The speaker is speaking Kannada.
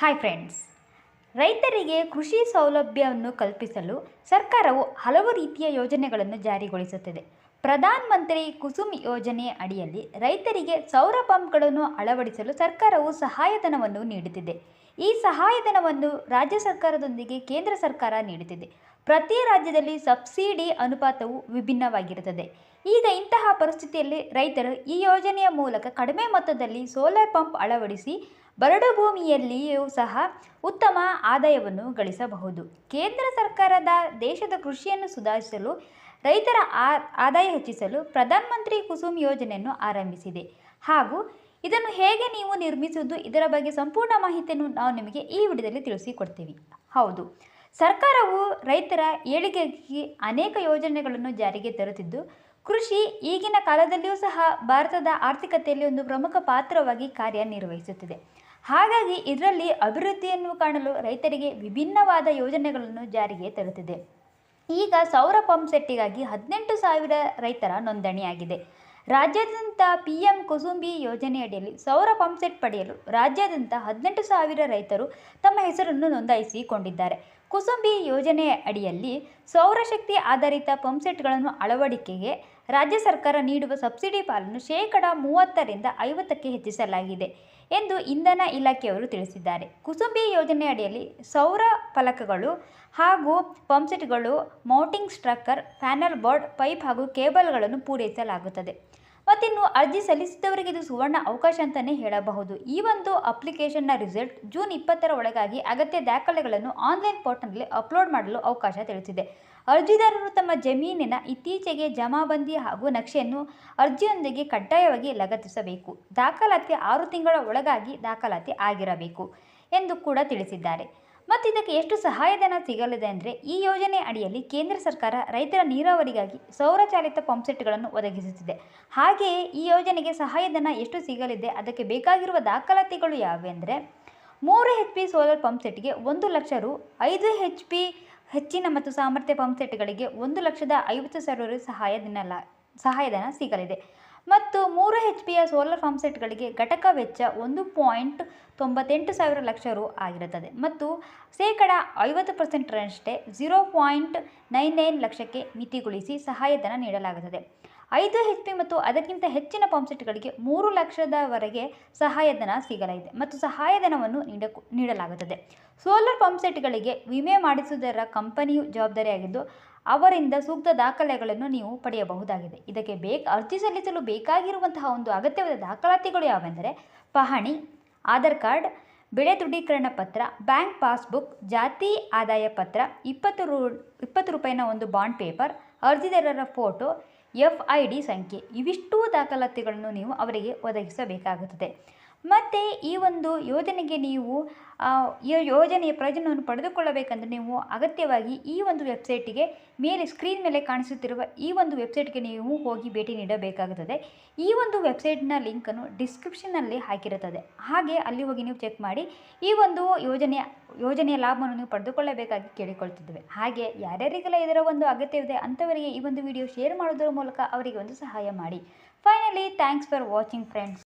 ಹಾಯ್ ಫ್ರೆಂಡ್ಸ್ ರೈತರಿಗೆ ಕೃಷಿ ಸೌಲಭ್ಯವನ್ನು ಕಲ್ಪಿಸಲು ಸರ್ಕಾರವು ಹಲವು ರೀತಿಯ ಯೋಜನೆಗಳನ್ನು ಜಾರಿಗೊಳಿಸುತ್ತಿದೆ. ಪ್ರಧಾನ ಮಂತ್ರಿ ಕುಸುಮ್ ಯೋಜನೆ ಅಡಿಯಲ್ಲಿ ರೈತರಿಗೆ ಸೌರ ಪಂಪ್ಗಳನ್ನು ಅಳವಡಿಸಲು ಸರ್ಕಾರವು ಸಹಾಯಧನವನ್ನು ನೀಡುತ್ತಿದೆ. ಈ ಸಹಾಯಧನವನ್ನು ರಾಜ್ಯ ಸರ್ಕಾರದೊಂದಿಗೆ ಕೇಂದ್ರ ಸರ್ಕಾರ ನೀಡುತ್ತಿದೆ. ಪ್ರತಿ ರಾಜ್ಯದಲ್ಲಿ ಸಬ್ಸಿಡಿ ಅನುಪಾತವು ವಿಭಿನ್ನವಾಗಿರುತ್ತದೆ. ಈಗ ಇಂತಹ ಪರಿಸ್ಥಿತಿಯಲ್ಲಿ ರೈತರು ಈ ಯೋಜನೆಯ ಮೂಲಕ ಕಡಿಮೆ ಮೊತ್ತದಲ್ಲಿ ಸೋಲಾರ್ ಪಂಪ್ ಅಳವಡಿಸಿ ಬರಡು ಭೂಮಿಯಲ್ಲಿಯೂ ಸಹ ಉತ್ತಮ ಆದಾಯವನ್ನು ಗಳಿಸಬಹುದು. ಕೇಂದ್ರ ಸರ್ಕಾರದ ದೇಶದ ಕೃಷಿಯನ್ನು ಸುಧಾರಿಸಲು, ರೈತರ ಆದಾಯ ಹೆಚ್ಚಿಸಲು ಪ್ರಧಾನಮಂತ್ರಿ ಕುಸುಮ್ ಯೋಜನೆಯನ್ನು ಆರಂಭಿಸಿದೆ. ಹಾಗೂ ಇದನ್ನು ಹೇಗೆ ನೀವು ನಿರ್ಮಿಸುವುದು ಇದರ ಬಗ್ಗೆ ಸಂಪೂರ್ಣ ಮಾಹಿತಿಯನ್ನು ನಾವು ನಿಮಗೆ ಈ ವಿಡಿಯೋದಲ್ಲಿ ತಿಳಿಸಿಕೊಡ್ತೀವಿ. ಹೌದು. ಸರ್ಕಾರವು ರೈತರ ಏಳಿಗೆಗೆ ಅನೇಕ ಯೋಜನೆಗಳನ್ನು ಜಾರಿಗೆ ತರುತ್ತಿದ್ದು, ಕೃಷಿ ಈಗಿನ ಕಾಲದಲ್ಲಿಯೂ ಸಹ ಭಾರತದ ಆರ್ಥಿಕತೆಯಲ್ಲಿ ಒಂದು ಪ್ರಮುಖ ಪಾತ್ರವಾಗಿ ಕಾರ್ಯನಿರ್ವಹಿಸುತ್ತಿದೆ. ಹಾಗಾಗಿ ಇದರಲ್ಲಿ ಅಭಿವೃದ್ಧಿಯನ್ನು ಕಾಣಲು ರೈತರಿಗೆ ವಿಭಿನ್ನವಾದ ಯೋಜನೆಗಳನ್ನು ಜಾರಿಗೆ ತರುತ್ತಿದೆ. ಈಗ ಸೌರ ಪಂಪ್ ಸೆಟ್ಟಿಗಾಗಿ ಹದಿನೆಂಟು ಸಾವಿರ ರೈತರ ನೋಂದಣಿಯಾಗಿದೆ. ರಾಜ್ಯಾದ್ಯಂತ ಪಿ ಎಂ ಕುಸುಂಬಿ ಯೋಜನೆಯಡಿಯಲ್ಲಿ ಸೌರ ಪಂಪ್ ಸೆಟ್ ಪಡೆಯಲು ರಾಜ್ಯಾದ್ಯಂತ ಹದಿನೆಂಟು ಸಾವಿರ ರೈತರು ತಮ್ಮ ಹೆಸರನ್ನು ನೋಂದಾಯಿಸಿಕೊಂಡಿದ್ದಾರೆ. ಕುಸುಂಬಿ ಯೋಜನೆಯ ಅಡಿಯಲ್ಲಿ ಸೌರಶಕ್ತಿ ಆಧಾರಿತ ಪಂಪ್ ಸೆಟ್ಗಳನ್ನು ಅಳವಡಿಕೆಗೆ ರಾಜ್ಯ ಸರ್ಕಾರ ನೀಡುವ ಸಬ್ಸಿಡಿ ಪಾಲನ್ನು ಶೇಕಡಾ ಮೂವತ್ತರಿಂದ ಐವತ್ತಕ್ಕೆ ಹೆಚ್ಚಿಸಲಾಗಿದೆ ಎಂದು ಇಂಧನ ಇಲಾಖೆಯವರು ತಿಳಿಸಿದ್ದಾರೆ. ಕುಸುಂಬಿ ಯೋಜನೆ ಅಡಿಯಲ್ಲಿ ಸೌರ ಫಲಕಗಳು ಹಾಗೂ ಪಂಪ್ಸೆಟ್ಗಳು, mounting structure, panel board, pipe ಹಾಗೂ ಕೇಬಲ್ಗಳನ್ನು ಪೂರೈಸಲಾಗುತ್ತದೆ. ಮತ್ತಿನ್ನು ಅರ್ಜಿ ಸಲ್ಲಿಸಿದವರಿಗೆ ಇದು ಸುವರ್ಣ ಅವಕಾಶ ಅಂತಲೇ ಹೇಳಬಹುದು. ಈ ಒಂದು ಅಪ್ಲಿಕೇಶನ್ನ ರಿಸಲ್ಟ್ ಜೂನ್ ಇಪ್ಪತ್ತರ ಒಳಗಾಗಿ ಅಗತ್ಯ ದಾಖಲೆಗಳನ್ನು ಆನ್ಲೈನ್ ಪೋರ್ಟಲ್ನಲ್ಲಿ ಅಪ್ಲೋಡ್ ಮಾಡಲು ಅವಕಾಶ ತಿಳಿಸಿದೆ. ಅರ್ಜಿದಾರರು ತಮ್ಮ ಜಮೀನಿನ ಇತ್ತೀಚೆಗೆ ಜಮಾಬಂದಿ ಹಾಗೂ ನಕ್ಷೆಯನ್ನು ಅರ್ಜಿಯೊಂದಿಗೆ ಕಡ್ಡಾಯವಾಗಿ ಲಗತ್ತಿಸಬೇಕು. ದಾಖಲಾತಿ ಆರು ತಿಂಗಳ ಒಳಗಾಗಿ ದಾಖಲಾತಿ ಆಗಿರಬೇಕು ಎಂದು ಕೂಡ ತಿಳಿಸಿದ್ದಾರೆ. ಮತ್ತು ಇದಕ್ಕೆ ಎಷ್ಟು ಸಹಾಯಧನ ಸಿಗಲಿದೆ ಅಂದರೆ, ಈ ಯೋಜನೆ ಅಡಿಯಲ್ಲಿ ಕೇಂದ್ರ ಸರ್ಕಾರ ರೈತರ ನೀರಾವರಿಗಾಗಿ ಸೌರಚಾಲಿತ ಪಂಪ್ಸೆಟ್ಗಳನ್ನು ಒದಗಿಸುತ್ತಿದೆ. ಹಾಗೆಯೇ ಈ ಯೋಜನೆಗೆ ಸಹಾಯಧನ ಎಷ್ಟು ಸಿಗಲಿದೆ, ಅದಕ್ಕೆ ಬೇಕಾಗಿರುವ ದಾಖಲಾತಿಗಳು ಯಾವೆಂದರೆ, ಮೂರು ಹೆಚ್ ಪಿ ಸೋಲಾರ್ ಪಂಪ್ ಸೆಟ್ಗೆ ಒಂದು ಲಕ್ಷ ರು ಐದು ಹೆಚ್ ಪಿ ಹೆಚ್ಚಿನ ಮತ್ತು ಸಾಮರ್ಥ್ಯ ಪಂಪ್ ಸೆಟ್ಗಳಿಗೆ ಒಂದು ಲಕ್ಷದ ಐವತ್ತು ಸಾವಿರ ಸಹಾಯಧನ ಸಹಾಯಧನ ಸಿಗಲಿದೆ. ಮತ್ತು ಮೂರು ಎಚ್ ಪಿಯ ಸೋಲಾರ್ ಪಂಪ್ಸೆಟ್ಗಳಿಗೆ ಘಟಕ ವೆಚ್ಚ ಒಂದು ಪಾಯಿಂಟ್ ತೊಂಬತ್ತೆಂಟು ಸಾವಿರ ಲಕ್ಷ ರು ಆಗಿರುತ್ತದೆ. ಮತ್ತು ಶೇಕಡ ಐವತ್ತು ಪರ್ಸೆಂಟರಷ್ಟೇ ಝೀರೋ ಪಾಯಿಂಟ್ ನೈನ್ ನೈನ್ ಲಕ್ಷಕ್ಕೆ ಮಿತಿಗೊಳಿಸಿ ಸಹಾಯಧನ ನೀಡಲಾಗುತ್ತದೆ. ಐದು ಎಚ್ ಪಿ ಮತ್ತು ಅದಕ್ಕಿಂತ ಹೆಚ್ಚಿನ ಪಂಪ್ಸೆಟ್ಗಳಿಗೆ ಮೂರು ಲಕ್ಷದವರೆಗೆ ಸಹಾಯಧನ ಸಿಗಲಿದೆ ಮತ್ತು ಸಹಾಯಧನವನ್ನು ನೀಡ, ನೀಡಲಾಗುತ್ತದೆ. ಸೋಲಾರ್ ಪಂಪ್ಸೆಟ್ಗಳಿಗೆ ವಿಮೆ ಮಾಡಿಸುವುದರ ಕಂಪನಿಯು ಜವಾಬ್ದಾರಿಯಾಗಿದ್ದು, ಅವರಿಂದ ಸೂಕ್ತ ದಾಖಲೆಗಳನ್ನು ನೀವು ಪಡೆಯಬಹುದಾಗಿದೆ. ಇದಕ್ಕೆ ಬೇಕ, ಅರ್ಜಿ ಸಲ್ಲಿಸಲು ಬೇಕಾಗಿರುವಂತಹ ಒಂದು ಅಗತ್ಯವಾದ ದಾಖಲಾತಿಗಳು ಯಾವೆಂದರೆ, ಪಹಣಿ, ಆಧಾರ್ ಕಾರ್ಡ್, ಬೆಳೆ ದೃಢೀಕರಣ ಪತ್ರ, ಬ್ಯಾಂಕ್ ಪಾಸ್ಬುಕ್, ಜಾತಿ ಆದಾಯ ಪತ್ರ, ಇಪ್ಪತ್ತು ರೂ, ಇಪ್ಪತ್ತು ರೂಪಾಯಿನ ಒಂದು ಬಾಂಡ್ ಪೇಪರ್, ಅರ್ಜಿದಾರರ ಫೋಟೋ ಎಫ್ ಐ ಡಿ ಸಂಖ್ಯೆ. ಇವಿಷ್ಟೂ ದಾಖಲಾತಿಗಳನ್ನು ನೀವು ಅವರಿಗೆ ಒದಗಿಸಬೇಕಾಗುತ್ತದೆ. ಮತ್ತು ಈ ಒಂದು ಯೋಜನೆಗೆ ನೀವು ಈ ಯೋಜನೆಯ ಪ್ರಯೋಜನವನ್ನು ಪಡೆದುಕೊಳ್ಳಬೇಕಂದ್ರೆ ನೀವು ಅಗತ್ಯವಾಗಿ ಈ ಒಂದು ವೆಬ್ಸೈಟಿಗೆ ಮೇಲೆ ಸ್ಕ್ರೀನ್ ಮೇಲೆ ಕಾಣಿಸುತ್ತಿರುವ ಈ ಒಂದು ವೆಬ್ಸೈಟ್ಗೆ ನೀವು ಹೋಗಿ ಭೇಟಿ ನೀಡಬೇಕಾಗುತ್ತದೆ. ಈ ಒಂದು ವೆಬ್ಸೈಟ್ನ ಲಿಂಕನ್ನು ಡಿಸ್ಕ್ರಿಪ್ಷನ್ನಲ್ಲಿ ಹಾಕಿರುತ್ತದೆ. ಹಾಗೆ ಅಲ್ಲಿ ಹೋಗಿ ನೀವು ಚೆಕ್ ಮಾಡಿ ಈ ಒಂದು ಯೋಜನೆಯ ಯೋಜನೆಯ ಲಾಭವನ್ನು ನೀವು ಪಡೆದುಕೊಳ್ಳಬೇಕಾಗಿ ಕೇಳಿಕೊಳ್ತಿದ್ದೇವೆ. ಹಾಗೆ ಯಾರ್ಯಾರಿಗೆಲ್ಲ ಇದರ ಒಂದು ಅಗತ್ಯವಿದೆ ಅಂಥವರಿಗೆ ಈ ಒಂದು ವಿಡಿಯೋ ಶೇರ್ ಮಾಡೋದರ ಮೂಲಕ ಅವರಿಗೆ ಒಂದು ಸಹಾಯ ಮಾಡಿ. Finally thanks for watching friends